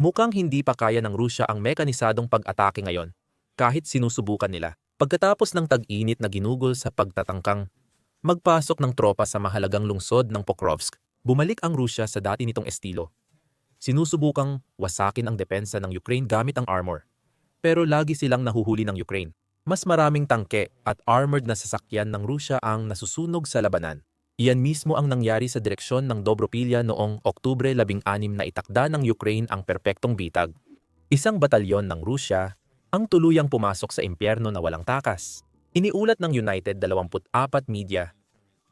Mukhang hindi pa kaya ng Rusya ang mekanisadong pag-atake ngayon, kahit sinusubukan nila. Pagkatapos ng tag-init na ginugol sa pagtatangkang magpasok ng tropa sa mahalagang lungsod ng Pokrovsk, bumalik ang Rusya sa dati nitong estilo. Sinusubukang wasakin ang depensa ng Ukraine gamit ang armor. Pero lagi silang nahuhuli ng Ukraine. Mas maraming tangke at armored na sasakyan ng Rusya ang nasusunog sa labanan. Iyan mismo ang nangyari sa direksyon ng Dobropilya noong Oktubre 16 na itakda ng Ukraine ang perpektong bitag. Isang batalyon ng Rusya ang tuluyang pumasok sa impyerno na walang takas. Iniulat ng United 24 Media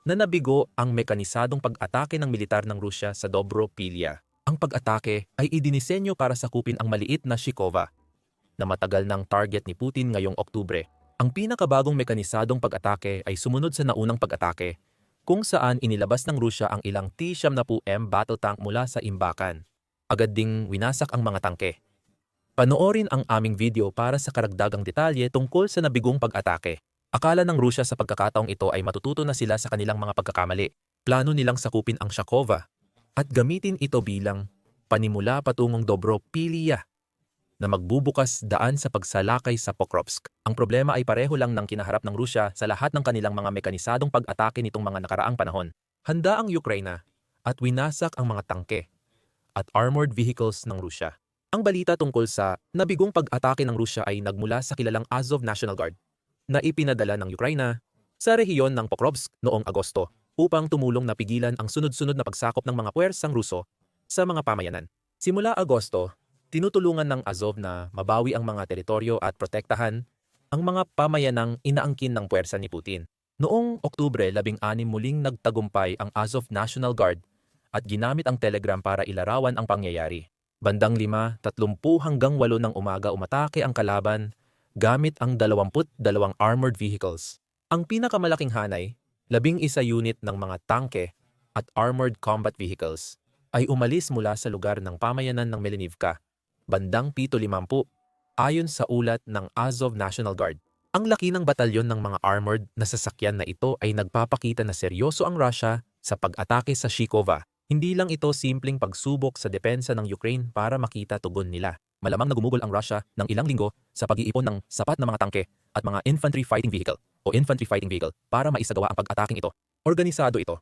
na nabigo ang mekanisadong pag-atake ng militar ng Rusya sa Dobropilya. Ang pag-atake ay idinisenyo para sakupin ang maliit na Shikova na matagal ng target ni Putin ngayong Oktubre. Ang pinakabagong mekanisadong pag-atake ay sumunod sa naunang pag-atake kung saan inilabas ng Rusya ang ilang T-70M battle tank mula sa imbakan. Agad ding winasak ang mga tangke. Panoorin ang aming video para sa karagdagang detalye tungkol sa nabigong pag-atake. Akala ng Rusya sa pagkakataong ito ay matututo na sila sa kanilang mga pagkakamali. Plano nilang sakupin ang Shakova at gamitin ito bilang panimula patungong Dobropilya na magbubukas daan sa pagsalakay sa Pokrovsk. Ang problema ay pareho lang ng kinaharap ng Rusya sa lahat ng kanilang mga mekanisadong pag-atake nitong mga nakaraang panahon. Handa ang Ukraina at winasak ang mga tangke at armored vehicles ng Rusya. Ang balita tungkol sa nabigong pag-atake ng Rusya ay nagmula sa kilalang Azov National Guard na ipinadala ng Ukraina sa rehiyon ng Pokrovsk noong Agosto upang tumulong na pigilan ang sunod-sunod na pagsakop ng mga puwersang Ruso sa mga pamayanan. Simula Agosto, tinutulungan ng Azov na mabawi ang mga teritoryo at protektahan ang mga pamayanang inaangkin ng puwersa ni Putin. Noong Oktubre 16 muling nagtagumpay ang Azov National Guard at ginamit ang telegram para ilarawan ang pangyayari. Bandang 5, 30 hanggang 8 ng umaga umatake ang kalaban gamit ang 22 armored vehicles. Ang pinakamalaking hanay, labing isa unit ng mga tangke at armored combat vehicles, ay umalis mula sa lugar ng pamayanan ng Melenivka bandang 7.50 ayon sa ulat ng Azov National Guard. Ang laki ng batalyon ng mga armored na sasakyan na ito ay nagpapakita na seryoso ang Russia sa pag-atake sa Shikova. Hindi lang ito simpleng pagsubok sa depensa ng Ukraine para makita tugon nila. Malamang nagumugol ang Russia ng ilang linggo sa pag-iipon ng sapat na mga tangke at mga infantry fighting vehicle o infantry fighting vehicle para maisagawa ang pag-ataking ito. Organisado ito.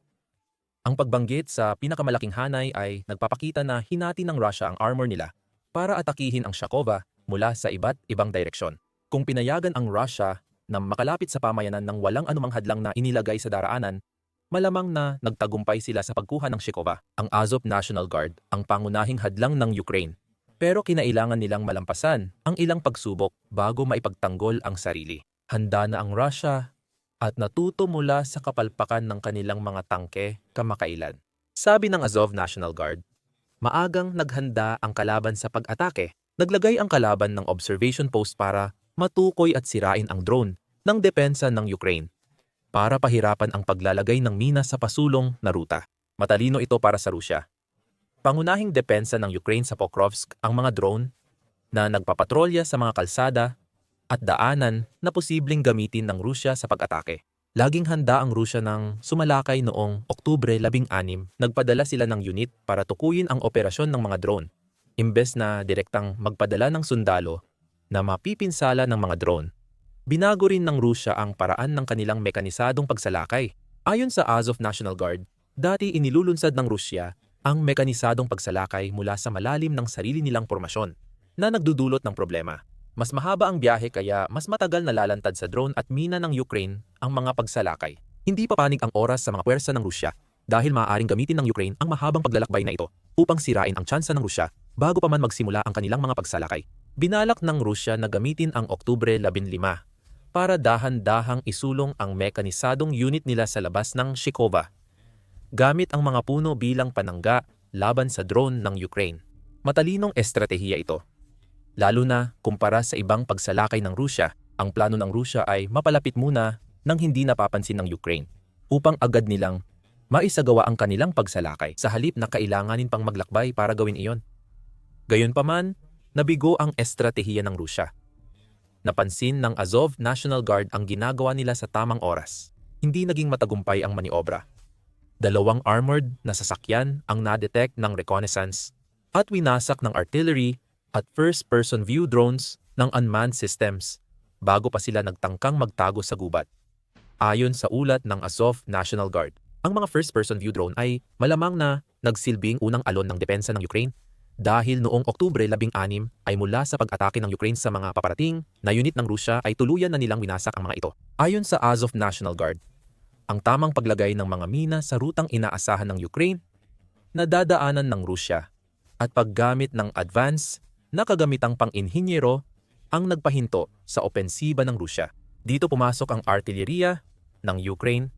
Ang pagbanggit sa pinakamalaking hanay ay nagpapakita na hinati ng Russia ang armor nila para atakihin ang Shakova mula sa iba't ibang direksyon. Kung pinayagan ang Russia na makalapit sa pamayanan ng walang anumang hadlang na inilagay sa daraanan, malamang na nagtagumpay sila sa pagkuha ng Shikova. Ang Azov National Guard ang pangunahing hadlang ng Ukraine. Pero kinailangan nilang malampasan ang ilang pagsubok bago maipagtanggol ang sarili. Handa na ang Russia at natuto mula sa kapalpakan ng kanilang mga tangke kamakailan. Sabi ng Azov National Guard, maagang naghanda ang kalaban sa pag-atake. Naglagay ang kalaban ng observation post para matukoy at sirain ang drone ng depensa ng Ukraine para pahirapan ang paglalagay ng mina sa pasulong na ruta. Matalino ito para sa Rusya. Pangunahing depensa ng Ukraine sa Pokrovsk ang mga drone na nagpapatrolya sa mga kalsada at daanan na posibleng gamitin ng Rusya sa pag-atake. Laging handa ang Rusya ng sumalakay noong Oktubre 16. Nagpadala sila ng unit para tukuyin ang operasyon ng mga drone. Imbes na direktang magpadala ng sundalo na mapipinsala ng mga drone. Binago rin ng Rusya ang paraan ng kanilang mekanisadong pagsalakay. Ayon sa Azov National Guard, dati inilulunsad ng Rusya ang mekanisadong pagsalakay mula sa malalim ng sarili nilang formasyon na nagdudulot ng problema. Mas mahaba ang biyahe kaya mas matagal na lalantad sa drone at mina ng Ukraine ang mga pagsalakay. Hindi papanig ang oras sa mga puwersa ng Rusya dahil maaaring gamitin ng Ukraine ang mahabang paglalakbay na ito upang sirain ang tsansa ng Rusya bago pa man magsimula ang kanilang mga pagsalakay. Binalak ng Rusya na gamitin ang Oktubre 15 para dahan-dahang isulong ang mekanisadong unit nila sa labas ng Shikova gamit ang mga puno bilang panangga laban sa drone ng Ukraine. Matalinong estratehiya ito Lalo na kumpara sa ibang pagsalakay ng Rusya, ang plano ng Rusya ay mapalapit muna nang hindi napapansin ng Ukraine upang agad nilang maisagawa ang kanilang pagsalakay sa halip na kailanganin pang maglakbay para gawin iyon. Gayunpaman, nabigo ang estratehiya ng Rusya. Napansin ng Azov National Guard ang ginagawa nila sa tamang oras. Hindi naging matagumpay ang maniobra. Dalawang armored na sasakyan ang na-detect ng reconnaissance at winasak ng artillery at first-person view drones ng unmanned systems bago pa sila nagtangkang magtago sa gubat. Ayon sa ulat ng Azov National Guard, ang mga first-person view drone ay malamang na nagsilbing unang alon ng depensa ng Ukraine dahil noong Oktubre 16 ay mula sa pag-atake ng Ukraine sa mga paparating na unit ng Rusya ay tuluyan na nilang winasak ang mga ito. Ayon sa Azov National Guard, ang tamang paglagay ng mga mina sa rutang inaasahan ng Ukraine na dadaanan ng Rusya at paggamit ng advance na kagamitang pang-inhinyero ang nagpahinto sa opensiba ng Rusya. Dito pumasok ang artilleriya ng Ukraine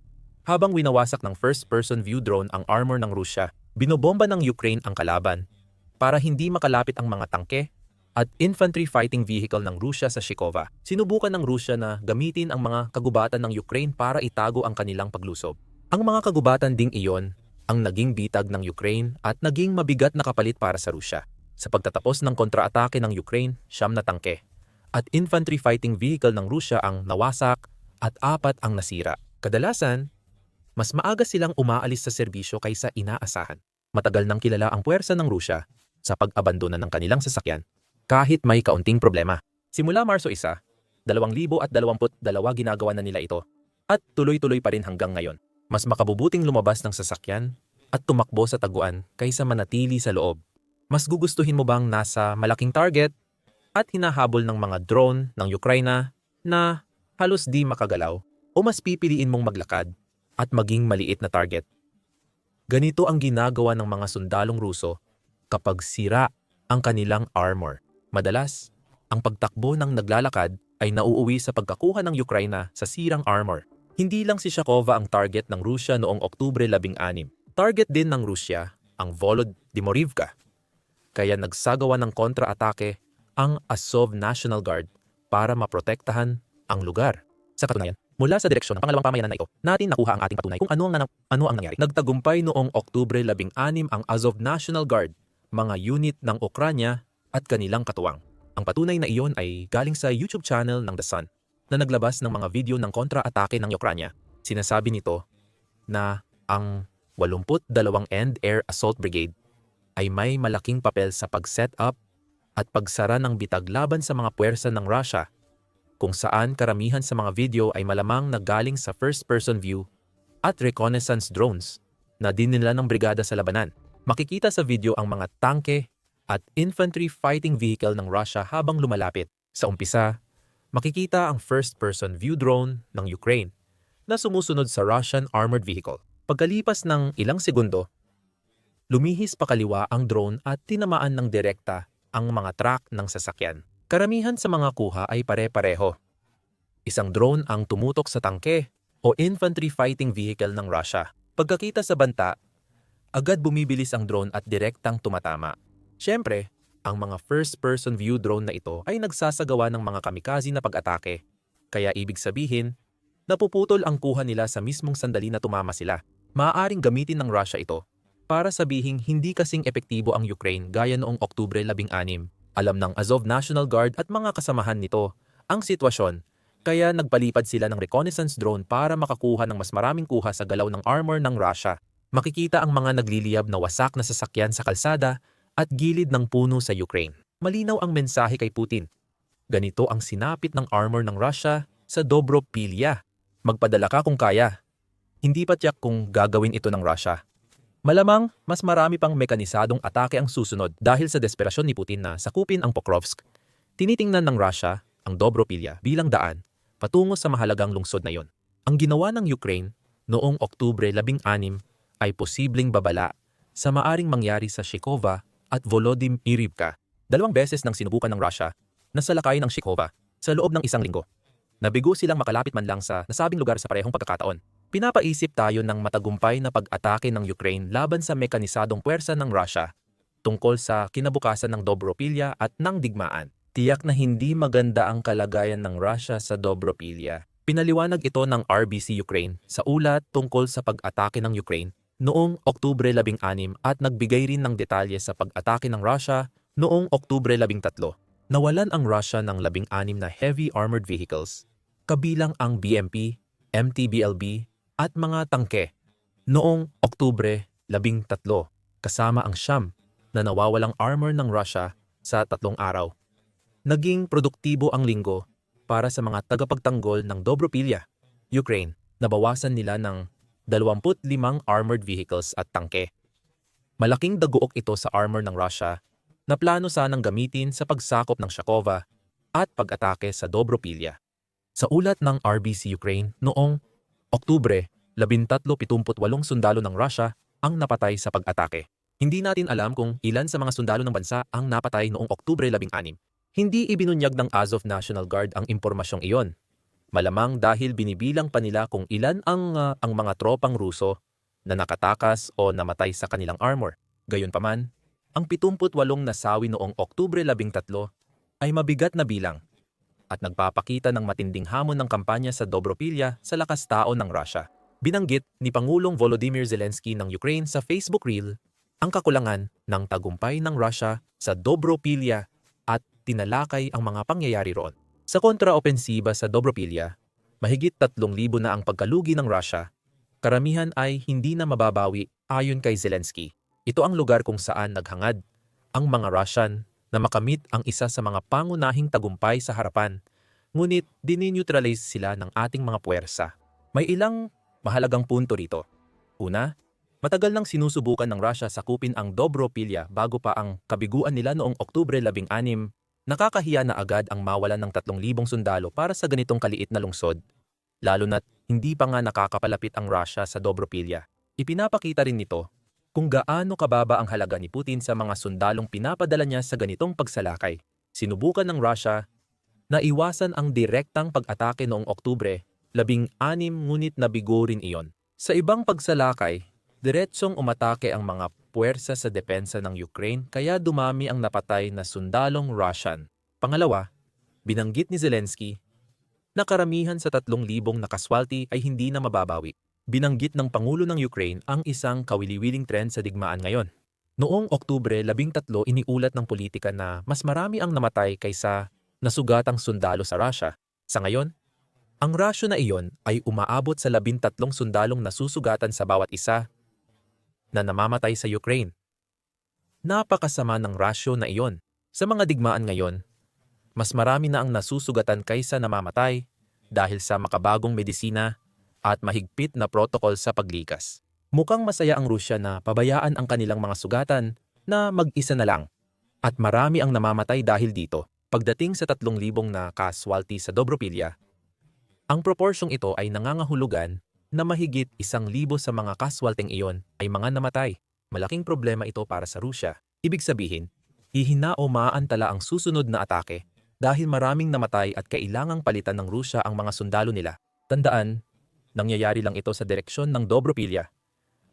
habang winawasak ng first-person view drone ang armor ng Rusya. Binobomba ng Ukraine ang kalaban para hindi makalapit ang mga tangke at infantry fighting vehicle ng Rusya sa Shikova. Sinubukan ng Rusya na gamitin ang mga kagubatan ng Ukraine para itago ang kanilang paglusob. Ang mga kagubatan ding iyon ang naging bitag ng Ukraine at naging mabigat na kapalit para sa Rusya. Sa pagtatapos ng kontraatake ng Ukraine, siyam na tangke at infantry fighting vehicle ng Rusya ang nawasak at apat ang nasira. Kadalasan, mas maaga silang umaalis sa serbisyo kaysa inaasahan. Matagal nang kilala ang puwersa ng Rusya sa pag-abandona ng kanilang sasakyan kahit may kaunting problema. Simula Marso 1, 2022 ginagawa na nila ito at tuloy-tuloy pa rin hanggang ngayon. Mas makabubuting lumabas ng sasakyan at tumakbo sa taguan kaysa manatili sa loob. Mas gugustuhin mo bang nasa malaking target at hinahabol ng mga drone ng Ukraina na halos di makagalaw o mas pipiliin mong maglakad at maging maliit na target? Ganito ang ginagawa ng mga sundalong Ruso kapag sira ang kanilang armor. Madalas, ang pagtakbo ng naglalakad ay nauuwi sa pagkakuha ng Ukraina sa sirang armor. Hindi lang si Shakova ang target ng Rusya noong Oktubre 16. Target din ng Rusya ang Volodymyrivka. Kaya nagsagawa ng kontra-atake ang Azov National Guard para maprotektahan ang lugar. Sa katunayan, mula sa direksyon ng pangalawang pamayanan na ito, natin nakuha ang ating patunay kung ano ang, ano ang nangyari. Nagtagumpay noong Oktubre 16 ang Azov National Guard, mga unit ng Ukranya at kanilang katuwang. Ang patunay na iyon ay galing sa YouTube channel ng The Sun na naglabas ng mga video ng kontra-atake ng Ukranya. Sinasabi nito na ang 82 End Air Assault Brigade ay may malaking papel sa pag-set up at pagsara ng bitag laban sa mga puwersa ng Russia kung saan karamihan sa mga video ay malamang nagaling sa first-person view at reconnaissance drones na dinila ng brigada sa labanan. Makikita sa video ang mga tangke at infantry fighting vehicle ng Russia habang lumalapit. Sa umpisa, makikita ang first-person view drone ng Ukraine na sumusunod sa Russian armored vehicle. Pagkalipas ng ilang segundo, lumihis pakaliwa ang drone at tinamaan ng direkta ang mga truck ng sasakyan. Karamihan sa mga kuha ay pare-pareho. Isang drone ang tumutok sa tangke o infantry fighting vehicle ng Russia. Pagkakita sa banta, agad bumibilis ang drone at direktang tumatama. Siyempre, ang mga first-person view drone na ito ay nagsasagawa ng mga kamikaze na pag-atake. Kaya ibig sabihin, napuputol ang kuha nila sa mismong sandali na tumama sila. Maaaring gamitin ng Russia ito para sabihing hindi kasing epektibo ang Ukraine gaya noong Oktubre 16. Alam ng Azov National Guard at mga kasamahan nito ang sitwasyon kaya nagpalipad sila ng reconnaissance drone para makakuha ng mas maraming kuha sa galaw ng armor ng Russia. Makikita ang mga nagliliyab na wasak na sasakyan sa kalsada at gilid ng puno sa Ukraine. Malinaw ang mensahe kay Putin. Ganito ang sinapit ng armor ng Russia sa Dobropilya. Magpadala ka kung kaya. Hindi pa tiyak kung gagawin ito ng Russia. Malamang, mas marami pang mekanisadong atake ang susunod dahil sa desperasyon ni Putin na sakupin ang Pokrovsk. Tinitingnan ng Russia ang Dobropilya bilang daan patungo sa mahalagang lungsod na yon. Ang ginawa ng Ukraine noong Oktubre 16 ay posibleng babala sa maaring mangyari sa Shikova at Volodymyrivka, dalawang beses nang sinubukan ng Russia na salakay ng Shikova sa loob ng isang linggo. Nabigo silang makalapit man lang sa nasabing lugar sa parehong pagkakataon. Pinapaisip tayo ng matagumpay na pag-atake ng Ukraine laban sa mekanisadong puwersa ng Russia tungkol sa kinabukasan ng Dobropilya at ng digmaan. Tiyak na hindi maganda ang kalagayan ng Russia sa Dobropilya. Pinaliwanag ito ng RBC Ukraine sa ulat tungkol sa pag-atake ng Ukraine noong Oktubre 16 at nagbigay rin ng detalye sa pag-atake ng Russia noong Oktubre 13. Nawalan ang Russia ng 16 na heavy armored vehicles, kabilang ang BMP, MTBLB at mga tangke noong Oktubre 13 kasama ang Sham na nawawalang armor ng Russia sa tatlong araw. Naging produktibo ang linggo para sa mga tagapagtanggol ng Dobropilya, Ukraine. Nabawasan nila ng 25 armored vehicles at tangke. Malaking daguok ito sa armor ng Russia na plano sanang gamitin sa pagsakop ng Shakova at pag-atake sa Dobropilya. Sa ulat ng RBC Ukraine noong Oktubre, 1378 sundalo ng Russia ang napatay sa pag-atake. Hindi natin alam kung ilan sa mga sundalo ng bansa ang napatay noong Oktubre 16. Hindi ibinunyag ng Azov National Guard ang impormasyong iyon. Malamang dahil binibilang pa nila kung ilan ang, ah, ang mga tropang Ruso na nakatakas o namatay sa kanilang armor. Gayunpaman, ang 78 nasawi noong Oktubre 13 ay mabigat na bilang at nagpapakita ng matinding hamon ng kampanya sa Dobropilya sa lakas tao ng Russia. Binanggit ni Pangulong Volodymyr Zelensky ng Ukraine sa Facebook Reel ang kakulangan ng tagumpay ng Russia sa Dobropilya at tinalakay ang mga pangyayari roon. Sa kontraopensiba sa Dobropilya, mahigit 3,000 na ang pagkalugi ng Russia. Karamihan ay hindi na mababawi ayon kay Zelensky. Ito ang lugar kung saan naghangad ang mga Russian na makamit ang isa sa mga pangunahing tagumpay sa harapan, ngunit dinineutralize sila ng ating mga puwersa. May ilang mahalagang punto rito. Una, matagal nang sinusubukan ng Russia sakupin ang Dobropilya bago pa ang kabiguan nila noong Oktubre 16. Nakakahiya na agad ang mawalan ng 3,000 sundalo para sa ganitong kaliit na lungsod, lalo na't hindi pa nga nakakapalapit ang Russia sa Dobropilya. Ipinapakita rin nito kung gaano kababa ang halaga ni Putin sa mga sundalong pinapadala niya sa ganitong pagsalakay. Sinubukan ng Russia na iwasan ang direktang pag-atake noong Oktubre, labing anim ngunit nabigo rin iyon. Sa ibang pagsalakay, diretsong umatake ang mga puwersa sa depensa ng Ukraine kaya dumami ang napatay na sundalong Russian. Pangalawa, binanggit ni Zelensky na karamihan sa 3,000 na kaswalti ay hindi na mababawi. Binanggit ng Pangulo ng Ukraine ang isang kawili-wiling trend sa digmaan ngayon. Noong Oktubre 13 iniulat ng politika na mas marami ang namatay kaysa nasugatang sundalo sa Russia. Sa ngayon, ang rasyo na iyon ay umaabot sa 13 sundalong nasusugatan sa bawat isa na namamatay sa Ukraine. Napakasama ng rasyo na iyon. Sa mga digmaan ngayon, mas marami na ang nasusugatan kaysa namamatay dahil sa makabagong medisina at mahigpit na protokol sa paglikas. Mukhang masaya ang Rusya na pabayaan ang kanilang mga sugatan na mag-isa na lang at marami ang namamatay dahil dito. Pagdating sa 3,000 na kaswalti sa Dobropilya, ang proporsyong ito ay nangangahulugan na mahigit isang libo sa mga kaswalteng iyon ay mga namatay. Malaking problema ito para sa Rusya. Ibig sabihin, hihina o maaantala ang susunod na atake dahil maraming namatay at kailangang palitan ng Rusya ang mga sundalo nila. Tandaan, nangyayari lang ito sa direksyon ng Dobropilya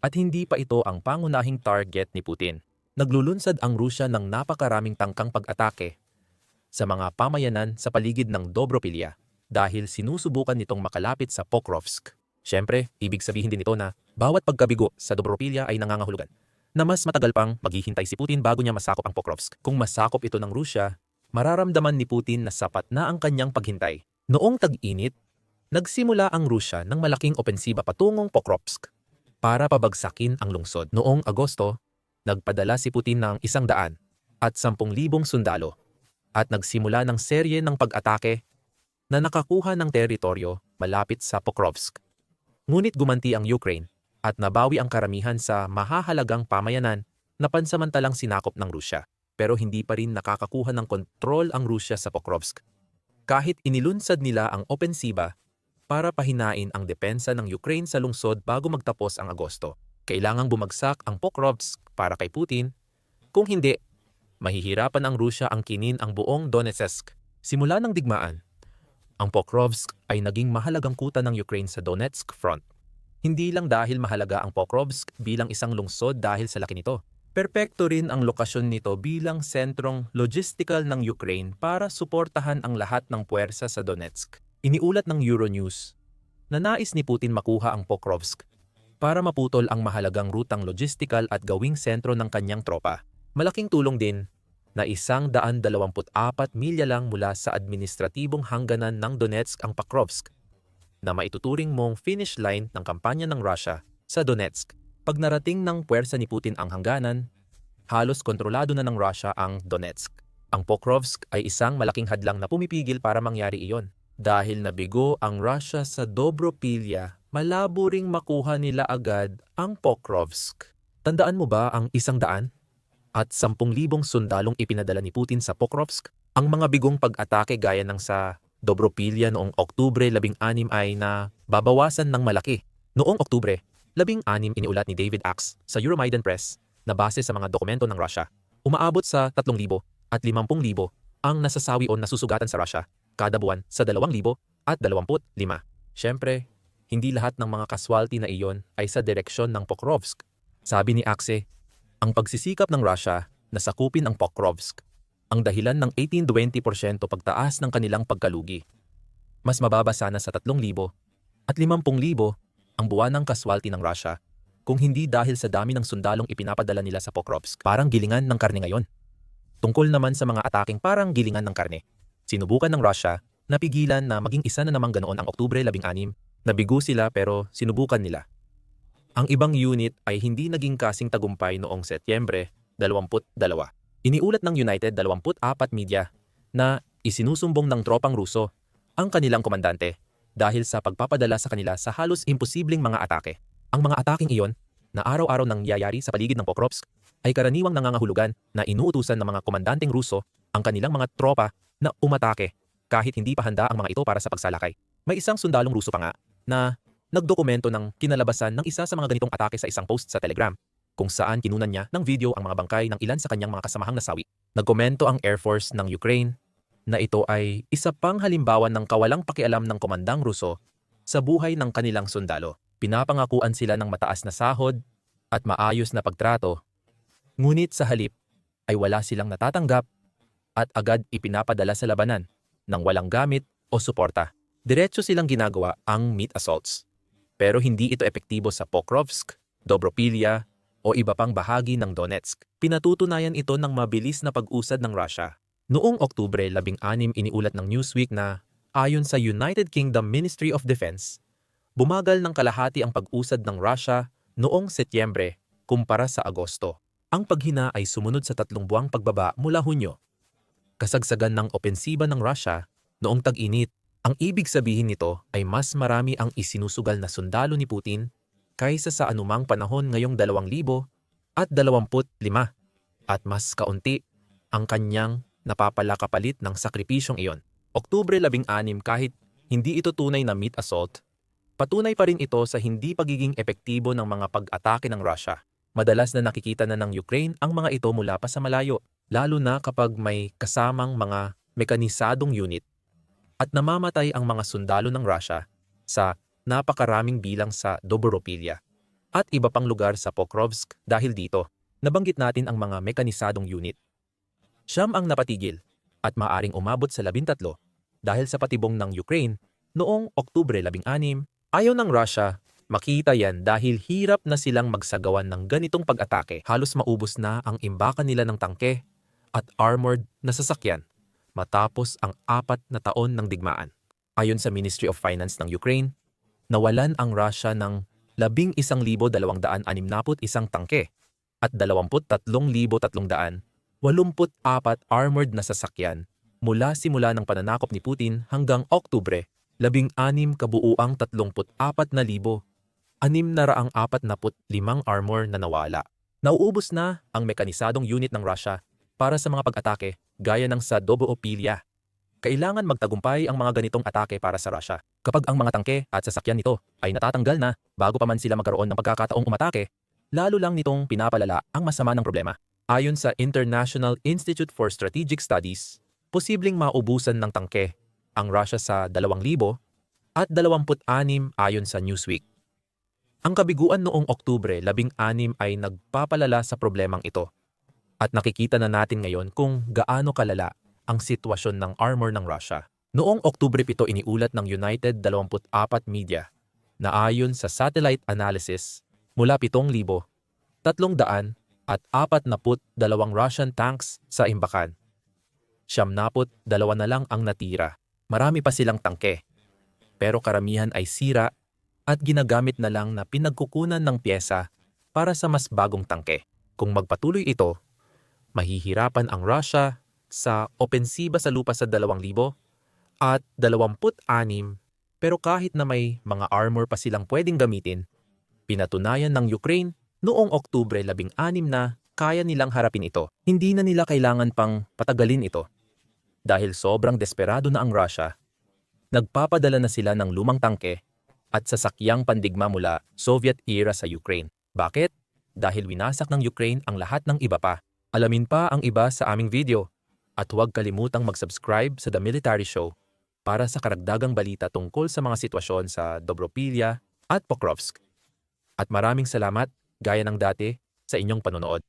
at hindi pa ito ang pangunahing target ni Putin. Naglulunsad ang Rusya ng napakaraming tangkang pag-atake sa mga pamayanan sa paligid ng Dobropilya dahil sinusubukan nitong makalapit sa Pokrovsk. Siyempre, ibig sabihin din ito na bawat pagkabigo sa Dobropilya ay nangangahulugan na mas matagal pang maghihintay si Putin bago niya masakop ang Pokrovsk. Kung masakop ito ng Rusya, mararamdaman ni Putin na sapat na ang kanyang paghintay. Noong tag-init, nagsimula ang Rusya ng malaking opensiba patungong Pokrovsk para pabagsakin ang lungsod. Noong Agosto, nagpadala si Putin ng isang daan at sampung libong sundalo at nagsimula ng serye ng pag-atake na nakakuha ng teritoryo malapit sa Pokrovsk. Ngunit gumanti ang Ukraine at nabawi ang karamihan sa mahahalagang pamayanan na pansamantalang sinakop ng Rusya. Pero hindi pa rin nakakakuha ng kontrol ang Rusya sa Pokrovsk. Kahit inilunsad nila ang opensiba para pahinain ang depensa ng Ukraine sa lungsod bago magtapos ang Agosto. Kailangang bumagsak ang Pokrovsk para kay Putin. Kung hindi, mahihirapan ang Rusya ang kinin ang buong Donetsk. Simula ng digmaan, ang Pokrovsk ay naging mahalagang kuta ng Ukraine sa Donetsk front. Hindi lang dahil mahalaga ang Pokrovsk bilang isang lungsod dahil sa laki nito. Perpekto rin ang lokasyon nito bilang sentrong logistical ng Ukraine para suportahan ang lahat ng puwersa sa Donetsk. Iniulat ng Euronews na nais ni Putin makuha ang Pokrovsk para maputol ang mahalagang rutang logistical at gawing sentro ng kanyang tropa. Malaking tulong din na isang daan dalawamput apat milya lang mula sa administratibong hangganan ng Donetsk ang Pakrovsk, na maituturing mong finish line ng kampanya ng Russia sa Donetsk. Pag narating ng puwersa ni Putin ang hangganan, halos kontrolado na ng Russia ang Donetsk. Ang Pokrovsk ay isang malaking hadlang na pumipigil para mangyari iyon. Dahil nabigo ang Russia sa Dobropilya, malabo ring makuha nila agad ang Pokrovsk. Tandaan mo ba ang isang daan? At sampung libong sundalong ipinadala ni Putin sa Pokrovsk? Ang mga bigong pag-atake gaya ng sa Dobropilya noong Oktubre 16 ay na babawasan ng malaki. Noong Oktubre, 16 iniulat ni David Axe sa Euromaidan Press na base sa mga dokumento ng Russia, umaabot sa 3,000 at 50,000 ang nasasawi o nasusugatan sa Russia kada buwan sa 2,000 at 25. Siyempre, hindi lahat ng mga kaswalty na iyon ay sa direksyon ng Pokrovsk. Sabi ni Axe, ang pagsisikap ng Russia na sakupin ang Pokrovsk ang dahilan ng 18-20% pagtaas ng kanilang pagkalugi. Mas mababa sana sa 3,000 at 50,000 ang buwan ng kaswalty ng Russia kung hindi dahil sa dami ng sundalong ipinapadala nila sa Pokrovsk. Parang gilingan ng karne ngayon. Tungkol naman sa mga ataking parang gilingan ng karne. Sinubukan ng Russia na pigilan na maging isa na namang ganoon ang Oktubre 16. Nabigo sila pero sinubukan nila. Ang ibang unit ay hindi naging kasing tagumpay noong Setyembre 22. Iniulat ng United 24 Media na isinusumbong ng tropang Ruso ang kanilang komandante dahil sa pagpapadala sa kanila sa halos imposibleng mga atake. Ang mga ataking iyon na araw-araw nang yayari sa paligid ng Pokrovsk ay karaniwang nangangahulugan na inuutusan ng mga komandanteng Ruso ang kanilang mga tropa na umatake kahit hindi pa handa ang mga ito para sa pagsalakay. May isang sundalong Ruso pa nga na nagdokumento ng kinalabasan ng isa sa mga ganitong atake sa isang post sa Telegram kung saan kinunan niya ng video ang mga bangkay ng ilan sa kanyang mga kasamahang nasawi. Nagkomento ang Air Force ng Ukraine na ito ay isa pang halimbawa ng kawalang pakialam ng komandang Ruso sa buhay ng kanilang sundalo. Pinapangakuan sila ng mataas na sahod at maayos na pagtrato, ngunit sa halip ay wala silang natatanggap at agad ipinapadala sa labanan ng walang gamit o suporta. Diretso silang ginagawa ang meat assaults. Pero hindi ito epektibo sa Pokrovsk, Dobropilya o iba pang bahagi ng Donetsk. Pinatutunayan ito ng mabilis na pag-usad ng Russia. Noong Oktubre 16 iniulat ng Newsweek na ayon sa United Kingdom Ministry of Defense, bumagal ng kalahati ang pag-usad ng Russia noong Setyembre kumpara sa Agosto. Ang paghina ay sumunod sa tatlong buwang pagbaba mula Hunyo. Kasagsagan ng opensiba ng Russia noong tag-init. Ang ibig sabihin nito ay mas marami ang isinusugal na sundalo ni Putin kaysa sa anumang panahon ngayong 2000 at 25 at mas kaunti ang kanyang napapalakapalit ng sakripisyong iyon. Oktubre 16 kahit hindi ito tunay na meat assault, patunay pa rin ito sa hindi pagiging epektibo ng mga pag-atake ng Russia. Madalas na nakikita na ng Ukraine ang mga ito mula pa sa malayo, lalo na kapag may kasamang mga mekanisadong unit at namamatay ang mga sundalo ng Russia sa napakaraming bilang sa Dobropilya at iba pang lugar sa Pokrovsk dahil dito. Nabanggit natin ang mga mekanisadong unit. Siyam ang napatigil at maaring umabot sa labintatlo dahil sa patibong ng Ukraine noong Oktubre 16. Ayaw ng Russia makita yan dahil hirap na silang magsagawan ng ganitong pag-atake. Halos maubos na ang imbakan nila ng tangke at armored na sasakyan matapos ang apat na taon ng digmaan. Ayon sa Ministry of Finance ng Ukraine, nawalan ang Russia ng 11,261 tangke at 23,384 armored na sasakyan mula simula ng pananakop ni Putin hanggang Oktubre, 16 kabuuang 34,645 armor na nawala. Nauubos na ang mekanisadong unit ng Russia para sa mga pag-atake gaya ng sa Dobopilya kailangan magtagumpay ang mga ganitong atake para sa Russia. Kapag ang mga tangke at sasakyan nito ay natatanggal na bago pa man sila magkaroon ng pagkakataong umatake, lalo lang nitong pinapalala ang masama ng problema. Ayon sa International Institute for Strategic Studies, posibleng maubusan ng tangke ang Russia sa 2,000 at 26 ayon sa Newsweek. Ang kabiguan noong Oktubre 16 ay nagpapalala sa problemang ito. At nakikita na natin ngayon kung gaano kalala ang sitwasyon ng armor ng Russia. Noong Oktubre 7 iniulat ng United 24 Media na ayon sa satellite analysis mula 7,000, 300 at 42 Russian tanks sa imbakan. Siyamnapot dalawa na lang ang natira. Marami pa silang tangke. Pero karamihan ay sira at ginagamit na lang na pinagkukunan ng pyesa para sa mas bagong tangke. Kung magpatuloy ito, mahihirapan ang Russia sa opensiba sa lupa sa 2,000 at 26 pero kahit na may mga armor pa silang pwedeng gamitin, pinatunayan ng Ukraine noong Oktubre 16 na kaya nilang harapin ito. Hindi na nila kailangan pang patagalin ito. Dahil sobrang desperado na ang Russia, nagpapadala na sila ng lumang tangke at sasakyang pandigma mula Soviet era sa Ukraine. Bakit? Dahil winasak ng Ukraine ang lahat ng iba pa. Alamin pa ang iba sa aming video at huwag kalimutang mag-subscribe sa The Military Show para sa karagdagang balita tungkol sa mga sitwasyon sa Dobropilya at Pokrovsk. At maraming salamat, gaya ng dati, sa inyong panonood.